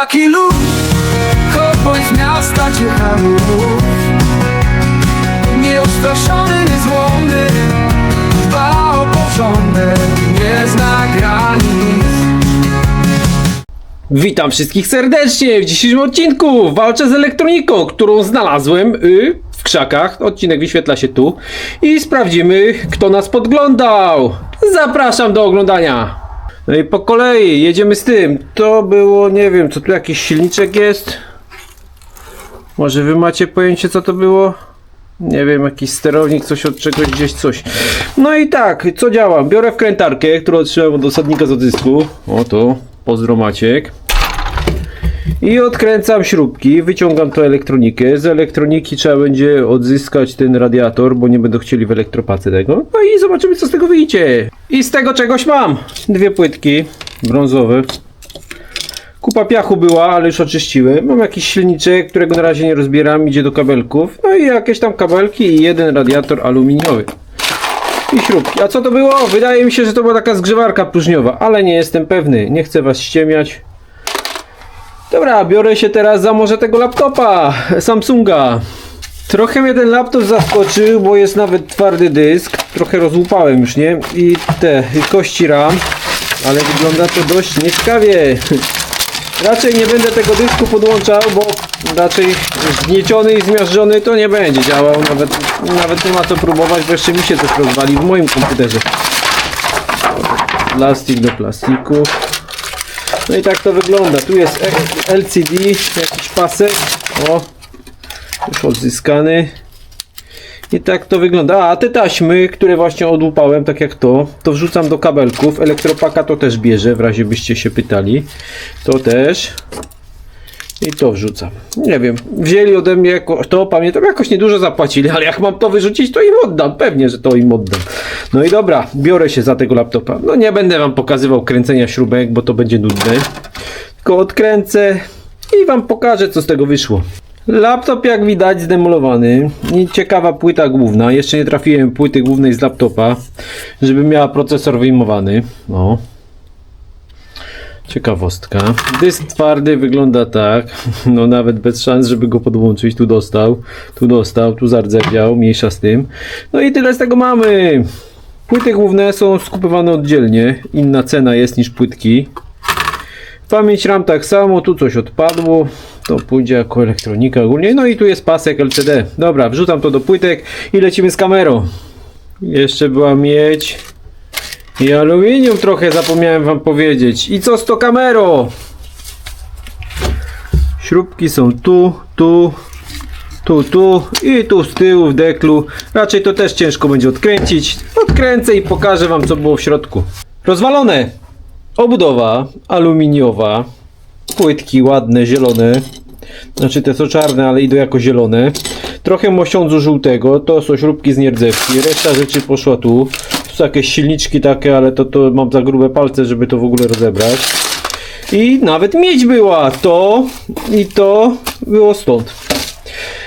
taki lud Kopoń z miasta ciekawy Nieustraszony, niezłomny Dba o porządek Nie zna granic Witam wszystkich serdecznie w dzisiejszym odcinku. Walczę z elektroniką, którą znalazłem y, w krzakach. Odcinek wyświetla się tu. I sprawdzimy, kto nas podglądał. Zapraszam do oglądania. No i po kolei jedziemy z tym. To było, nie wiem, co tu jakiś silniczek jest. Może wy macie pojęcie, co to było? Nie wiem, jakiś sterownik, coś od czegoś, gdzieś coś. No i tak, co działam? Biorę wkrętarkę, którą otrzymałem od osadnika z odzysku. O to, pozdro Maciek. I odkręcam śrubki, wyciągam tą elektronikę. Z elektroniki trzeba będzie odzyskać ten radiator, bo nie będą chcieli w elektropace tego. No i zobaczymy, co z tego wyjdzie. I z tego czegoś mam. Dwie płytki brązowe. Kupa piachu była, ale już oczyściłem. Mam jakiś silniczek, którego na razie nie rozbieram, idzie do kabelków. No i jakieś tam kabelki i jeden radiator aluminiowy. I śrubki. A co to było? Wydaje mi się, że to była taka zgrzewarka próżniowa, ale nie jestem pewny. Nie chcę was ściemiać. Dobra, biorę się teraz za może tego laptopa Samsunga. Trochę mnie ten laptop zaskoczył, bo jest nawet twardy dysk. Trochę rozłupałem już, nie? I te i kości RAM, ale wygląda to dość nieciekawie. Raczej nie będę tego dysku podłączał, bo raczej zgnieciony i zmiażdżony to nie będzie działał. Nawet, nawet nie ma co próbować, bo jeszcze mi się coś rozwali w moim komputerze. Plastik do plastiku. No i tak to wygląda. Tu jest LCD, jakiś pasek. O, już odzyskany. I tak to wygląda. A te taśmy, które właśnie odłupałem, tak jak to, to wrzucam do kabelków. Elektropaka to też bierze, w razie byście się pytali. To też. I to wrzucam. Nie wiem, wzięli ode mnie jako, to pamiętam, jakoś niedużo zapłacili, ale jak mam to wyrzucić, to im oddam. Pewnie, że to im oddam. No i dobra, biorę się za tego laptopa. No nie będę wam pokazywał kręcenia śrubek, bo to będzie nudne. Tylko odkręcę i wam pokażę, co z tego wyszło. Laptop jak widać zdemolowany i ciekawa płyta główna. Jeszcze nie trafiłem płyty głównej z laptopa, żeby miała procesor wyjmowany. O. Ciekawostka. Dysk twardy wygląda tak. No nawet bez szans, żeby go podłączyć. Tu dostał, tu dostał, tu zardzewiał, mniejsza z tym. No i tyle z tego mamy. Płyty główne są skupywane oddzielnie. Inna cena jest niż płytki. Pamięć RAM tak samo, tu coś odpadło. To pójdzie jako elektronika ogólnie. No i tu jest pasek LCD. Dobra, wrzucam to do płytek i lecimy z kamerą. Jeszcze była miedź. I aluminium trochę zapomniałem wam powiedzieć. I co z to kamerą? Śrubki są tu, tu, tu, tu i tu z tyłu w deklu. Raczej to też ciężko będzie odkręcić. Odkręcę i pokażę wam co było w środku. Rozwalone. Obudowa aluminiowa. Płytki ładne, zielone. Znaczy te są czarne, ale idą jako zielone. Trochę mosiądzu żółtego. To są śrubki z nierdzewki. Reszta rzeczy poszła tu. Są jakieś silniczki takie, ale to, to mam za grube palce, żeby to w ogóle rozebrać. I nawet miedź była. To i to było stąd.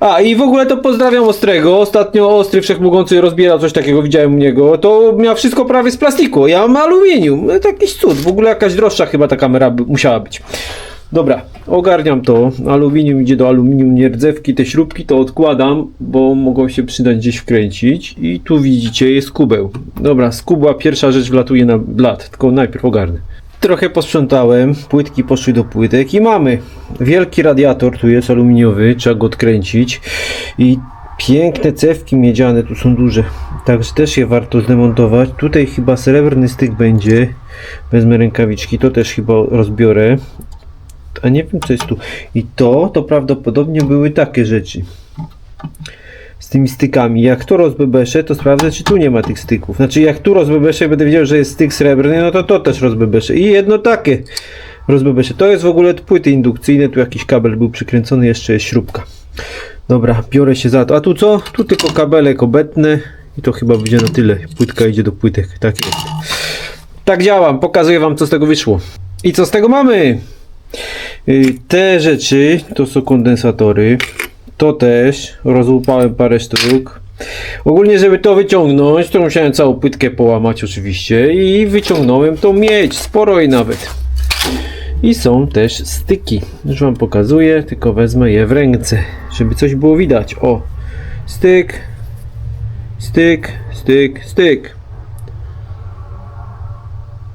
A i w ogóle to pozdrawiam Ostrego. Ostatnio Ostry Wszechmogący rozbierał coś takiego, widziałem u niego. To miał wszystko prawie z plastiku. Ja mam aluminium. No, to jakiś cud. W ogóle jakaś droższa chyba ta kamera musiała być. Dobra, ogarniam to. Aluminium idzie do aluminium nierdzewki. Te śrubki to odkładam, bo mogą się przydać gdzieś wkręcić. I tu widzicie jest kubeł. Dobra, z kubła pierwsza rzecz wlatuje na blat. Tylko najpierw ogarnę. Trochę posprzątałem, płytki poszły do płytek i mamy wielki radiator, tu jest aluminiowy, trzeba go odkręcić i piękne cewki miedziane, tu są duże, także też je warto zdemontować. Tutaj chyba srebrny styk będzie, wezmę rękawiczki, to też chyba rozbiorę, a nie wiem co jest tu. I to, to prawdopodobnie były takie rzeczy z tymi stykami. Jak to rozbebeszę, to sprawdzę, czy tu nie ma tych styków. Znaczy, jak tu rozbebeszę, będę wiedział, że jest styk srebrny, no to to też rozbebeszę. I jedno takie rozbebeszę. To jest w ogóle płyty indukcyjne, tu jakiś kabel był przykręcony, jeszcze jest śrubka. Dobra, biorę się za to. A tu co? Tu tylko kabelek obetnę i to chyba będzie na tyle. Płytka idzie do płytek. Tak jest. Tak działam, pokazuję wam, co z tego wyszło. I co z tego mamy? Y, Te rzeczy to są kondensatory. To też rozłupałem parę sztuk. Ogólnie, żeby to wyciągnąć, to musiałem całą płytkę połamać oczywiście i wyciągnąłem tą miedź, sporo jej nawet. I są też styki. Już wam pokazuję, tylko wezmę je w ręce, żeby coś było widać. O, styk, styk, styk, styk.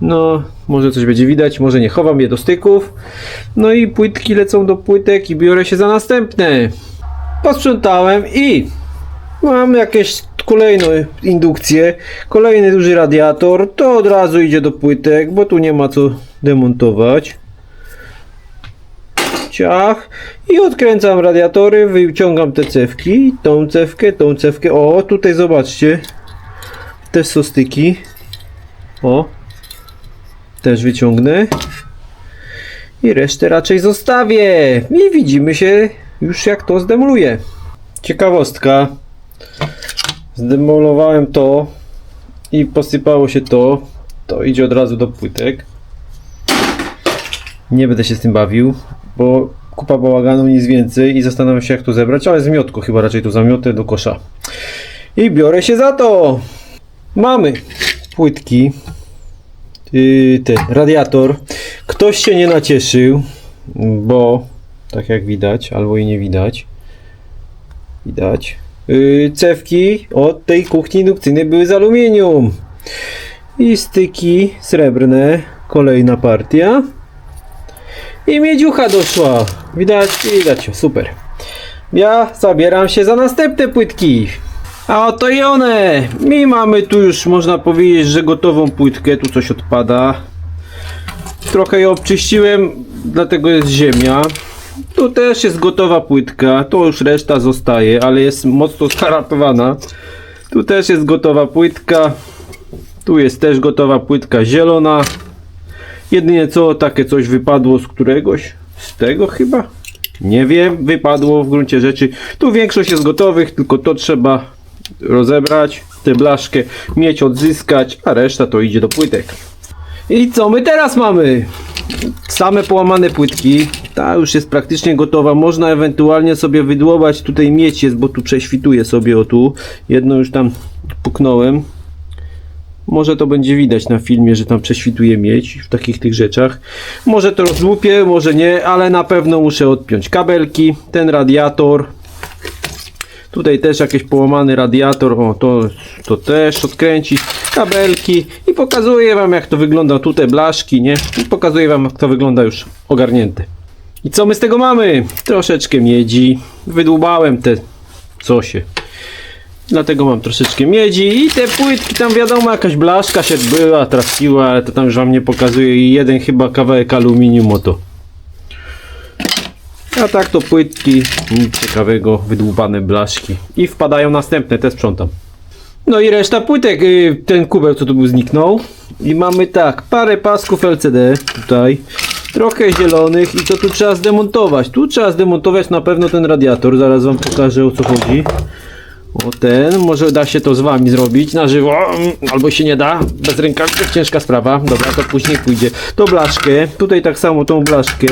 No, może coś będzie widać, może nie chowam je do styków. No i płytki lecą do płytek i biorę się za następne. Posprzątałem i mam jakieś kolejną indukcję, kolejny duży radiator, to od razu idzie do płytek, bo tu nie ma co demontować. Ciach i odkręcam radiatory, wyciągam te cewki, tą cewkę, tą cewkę. O, tutaj zobaczcie. Też są styki. O. Też wyciągnę. I resztę raczej zostawię. I widzimy się już jak to zdemoluję. Ciekawostka. Zdemolowałem to i posypało się to. To idzie od razu do płytek. Nie będę się z tym bawił, bo kupa bałaganu nic więcej i zastanawiam się jak to zebrać, ale zmiotko chyba raczej to zamiotę do kosza. I biorę się za to. Mamy płytki. Yy, ten radiator. Ktoś się nie nacieszył, bo tak jak widać, albo i nie widać. Widać. Yy, cewki od tej kuchni indukcyjnej były z aluminium. I styki srebrne. Kolejna partia. I miedziucha doszła. Widać, widać, super. Ja zabieram się za następne płytki. A oto i one. I mamy tu już, można powiedzieć, że gotową płytkę. Tu coś odpada. Trochę ją obczyściłem, dlatego jest ziemia. Tu też jest gotowa płytka. To już reszta zostaje, ale jest mocno skaratowana. Tu też jest gotowa płytka. Tu jest też gotowa płytka zielona. Jedynie co, takie coś wypadło z któregoś? Z tego chyba? Nie wiem, wypadło w gruncie rzeczy. Tu większość jest gotowych, tylko to trzeba rozebrać, tę blaszkę, mieć, odzyskać, a reszta to idzie do płytek. I co my teraz mamy? Same połamane płytki. Ta już jest praktycznie gotowa. Można ewentualnie sobie wydłubać. Tutaj mieć jest, bo tu prześwituje sobie o tu. Jedno już tam puknąłem. Może to będzie widać na filmie, że tam prześwituje miedź w takich tych rzeczach. Może to rozłupię, może nie, ale na pewno muszę odpiąć kabelki, ten radiator. Tutaj też jakiś połamany radiator, o to, to też odkręcić, kabelki i pokazuję wam jak to wygląda, tutaj blaszki, nie? I pokazuję wam jak to wygląda już ogarnięte. I co my z tego mamy? Troszeczkę miedzi, wydłubałem te cosie. Dlatego mam troszeczkę miedzi i te płytki tam wiadomo jakaś blaszka się była, trafiła, ale to tam już wam nie pokazuję i jeden chyba kawałek aluminium o to. A tak to płytki, nic ciekawego, wydłubane blaszki i wpadają następne, te sprzątam. No i reszta płytek, y, ten kubeł co tu był zniknął i mamy tak, parę pasków LCD tutaj, trochę zielonych i co tu trzeba zdemontować? Tu trzeba zdemontować na pewno ten radiator, zaraz wam pokażę o co chodzi. O ten, może da się to z wami zrobić na żywo, mm, albo się nie da, bez rękawiczek ciężka sprawa, dobra, to później pójdzie. To blaszkę, tutaj tak samo tą blaszkę.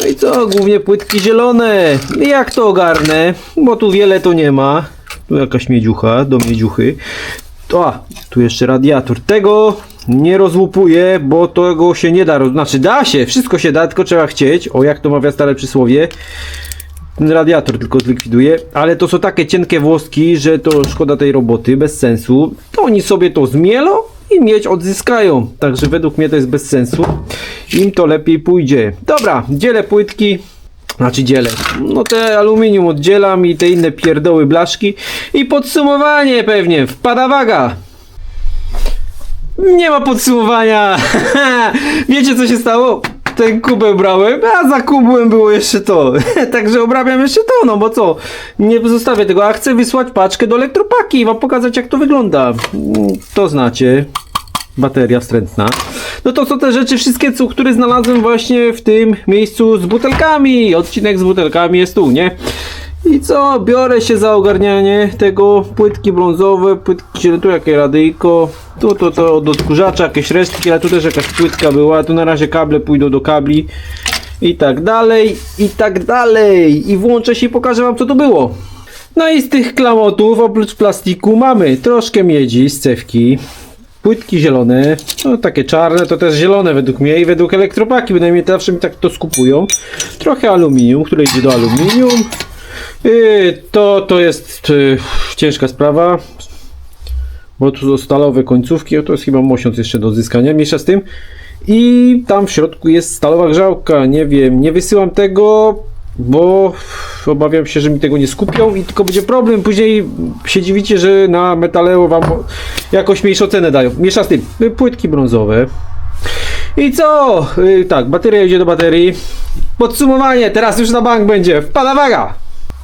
No i co, głównie płytki zielone. Jak to ogarnę? Bo tu wiele to nie ma. Tu jakaś miedziucha, do miedziuchy. To, a, tu jeszcze radiator. Tego nie rozłupuję, bo tego się nie da, znaczy da się, wszystko się da, tylko trzeba chcieć. O, jak to mawia stare przysłowie ten radiator tylko zlikwiduję, ale to są takie cienkie włoski, że to szkoda tej roboty, bez sensu. To oni sobie to zmielą i mieć odzyskają. Także według mnie to jest bez sensu. Im to lepiej pójdzie. Dobra, dzielę płytki. Znaczy dzielę. No te aluminium oddzielam i te inne pierdoły blaszki. I podsumowanie pewnie. Wpada waga. Nie ma podsumowania. Wiecie co się stało? Ten kubeł brałem, a za kubłem było jeszcze to. Także obrabiam jeszcze to, no bo co? Nie zostawię tego, a chcę wysłać paczkę do elektropaki i wam pokazać jak to wygląda. To znacie. Bateria wstrętna. No to są te rzeczy wszystkie, co, które znalazłem właśnie w tym miejscu z butelkami. Odcinek z butelkami jest tu, nie? I co? Biorę się za ogarnianie tego. Płytki brązowe, płytki tu jakieś radyjko. Tu to, to od odkurzacza, jakieś resztki, ale tu też jakaś płytka była. Tu na razie kable pójdą do kabli. I tak dalej, i tak dalej. I włączę się i pokażę wam co to było. No i z tych klamotów, oprócz plastiku, mamy troszkę miedzi z cewki. Płytki zielone, no takie czarne, to też zielone według mnie i według elektropaki, bynajmniej zawsze mi tak to skupują. Trochę aluminium, które idzie do aluminium. Yy, to, to jest yy, ciężka sprawa, bo tu stalowe końcówki, to jest chyba mosiąc jeszcze do odzyskania, mniejsza z tym. I tam w środku jest stalowa grzałka, nie wiem, nie wysyłam tego, bo obawiam się, że mi tego nie skupią i tylko będzie problem. Później się dziwicie, że na metaleo wam jakoś mniejszą cenę dają. Miesza z tym, płytki brązowe. I co? Y, tak, bateria idzie do baterii. Podsumowanie, teraz już na bank będzie. Wpada waga!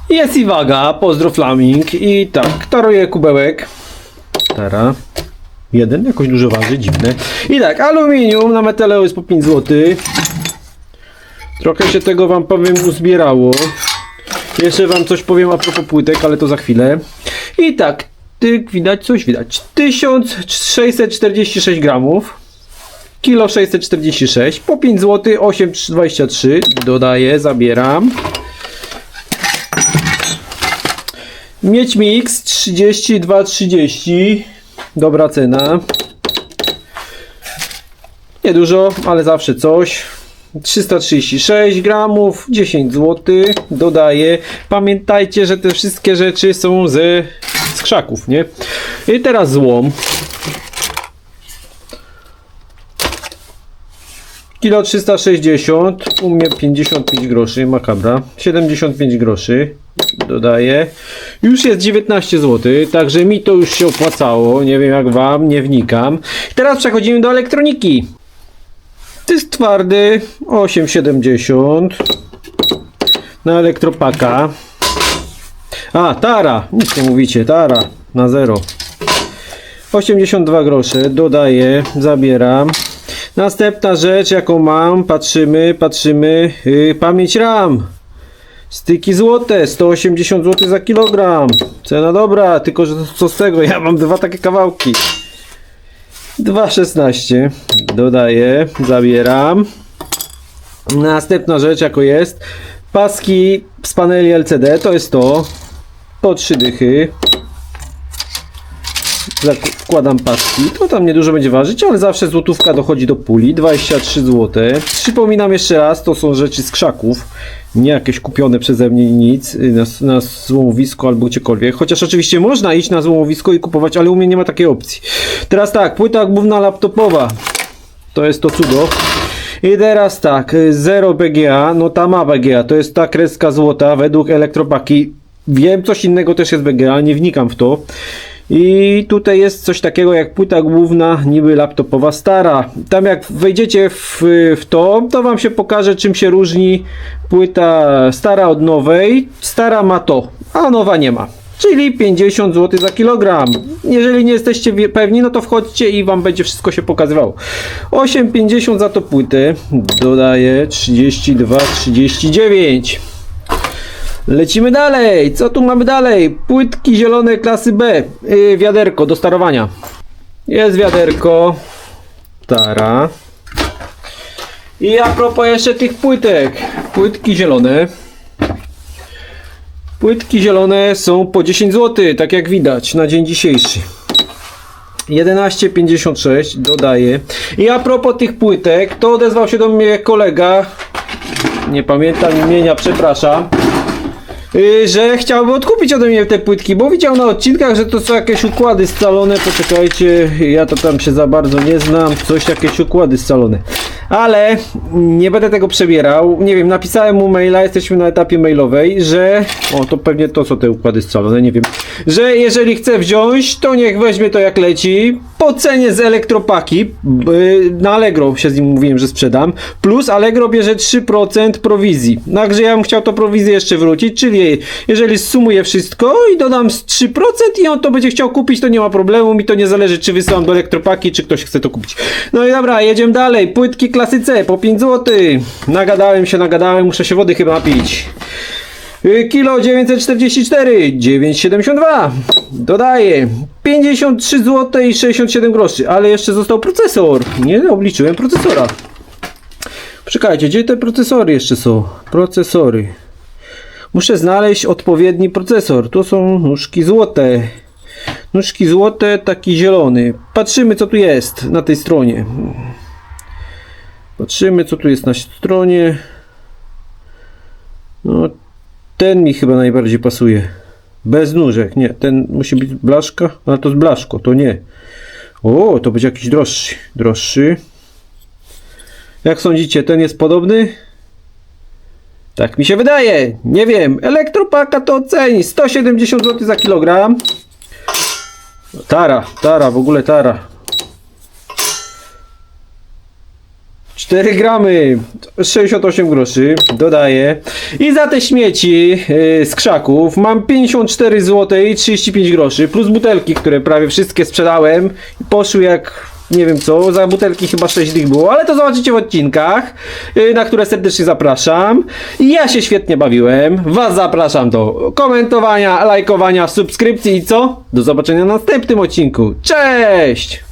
Jest i waga, pozdro Flaming. I tak, taruję kubełek. Tara. Jeden, jakoś dużo waży, dziwne. I tak, aluminium na metaleo jest po 5 zł. Trochę się tego wam powiem uzbierało. Jeszcze wam coś powiem a propos płytek, ale to za chwilę. I tak, ty, widać coś, widać. 1646 gramów. Kilo 646 po 5 zł 8,23 dodaję, zabieram. Mieć mix 32,30 dobra cena. Niedużo, ale zawsze coś. 336 gramów, 10 zł dodaję. Pamiętajcie, że te wszystkie rzeczy są ze z krzaków, nie? I teraz złom. Kilo 360, u mnie 55 groszy, makabra. 75 groszy dodaję. Już jest 19 zł, także mi to już się opłacało. Nie wiem jak wam, nie wnikam. Teraz przechodzimy do elektroniki. Dysk twardy 8,70 na elektropaka. A, tara, nic nie mówicie, tara na zero. 82 grosze, dodaję, zabieram. Następna rzecz, jaką mam, patrzymy, patrzymy, yy, pamięć RAM. Styki złote, 180 zł za kilogram. Cena dobra, tylko że co z tego, ja mam dwa takie kawałki. 2,16 dodaję, zabieram. Następna rzecz, jako jest, paski z paneli LCD, to jest to, po 3 dychy. Wkładam paski, to tam niedużo będzie ważyć, ale zawsze złotówka dochodzi do puli, 23 zł. Przypominam jeszcze raz, to są rzeczy z krzaków, nie jakieś kupione przeze mnie nic y, na, na złomowisku albo gdziekolwiek. Chociaż oczywiście można iść na złomowisko i kupować, ale u mnie nie ma takiej opcji. Teraz tak, płyta główna laptopowa, to jest to cudo. I teraz tak, y, 0 BGA, no ta ma BGA, to jest ta kreska złota według elektropaki. Wiem, coś innego też jest BGA, nie wnikam w to. I tutaj jest coś takiego jak płyta główna, niby laptopowa stara. Tam jak wejdziecie w, w to, to wam się pokaże czym się różni płyta stara od nowej. Stara ma to, a nowa nie ma. Czyli 50 zł za kilogram. Jeżeli nie jesteście pewni, no to wchodźcie i wam będzie wszystko się pokazywało. 8,50 za to płytę. Dodaję 32,39. Lecimy dalej. Co tu mamy dalej? Płytki zielone klasy B. Yy, wiaderko do starowania. Jest wiaderko. Tara. I a propos jeszcze tych płytek. Płytki zielone. Płytki zielone są po 10 zł, tak jak widać na dzień dzisiejszy. 11,56 dodaję. I a propos tych płytek, to odezwał się do mnie kolega. Nie pamiętam imienia, przepraszam. Yy, że chciałby odkupić ode mnie te płytki, bo widział na odcinkach, że to są jakieś układy scalone. Poczekajcie, ja to tam się za bardzo nie znam. Coś jakieś układy scalone. Ale nie będę tego przebierał. Nie wiem, napisałem mu maila, jesteśmy na etapie mailowej, że. O, to pewnie to są te układy scalone, nie wiem. Że jeżeli chce wziąć, to niech weźmie to jak leci. Po cenie z elektropaki. Yy, na Allegro się z nim mówiłem, że sprzedam. Plus Allegro bierze 3% prowizji. Także ja bym chciał to prowizję jeszcze wrócić, czyli jeżeli sumuję wszystko i dodam z 3% i on to będzie chciał kupić, to nie ma problemu. Mi to nie zależy, czy wysyłam do elektropaki, czy ktoś chce to kupić. No i dobra, jedziemy dalej. Płytki klasy C po 5 zł. Nagadałem się, nagadałem, muszę się wody chyba napić. Y, Kilo 944, 9,72. Dodaję 53 zł i 67 groszy, ale jeszcze został procesor. Nie obliczyłem procesora. Czekajcie, gdzie te procesory jeszcze są? Procesory. Muszę znaleźć odpowiedni procesor. Tu są nóżki złote. Nóżki złote, taki zielony. Patrzymy co tu jest na tej stronie. Patrzymy co tu jest na stronie. No, ten mi chyba najbardziej pasuje. Bez nóżek, nie, ten musi być blaszka, ale to jest blaszko, to nie. O, to będzie jakiś droższy, droższy. Jak sądzicie, ten jest podobny? Tak mi się wydaje. Nie wiem. Elektropaka to oceni. 170 zł za kilogram. Tara, tara, w ogóle tara. 4 gramy, 68 groszy, dodaję. I za te śmieci yy, z krzaków mam 54 zł i 35 groszy, plus butelki, które prawie wszystkie sprzedałem. Poszły jak nie wiem co, za butelki chyba 6 dych było, ale to zobaczycie w odcinkach, yy, na które serdecznie zapraszam. Ja się świetnie bawiłem. Was zapraszam do komentowania, lajkowania, subskrypcji i co? Do zobaczenia w następnym odcinku. Cześć!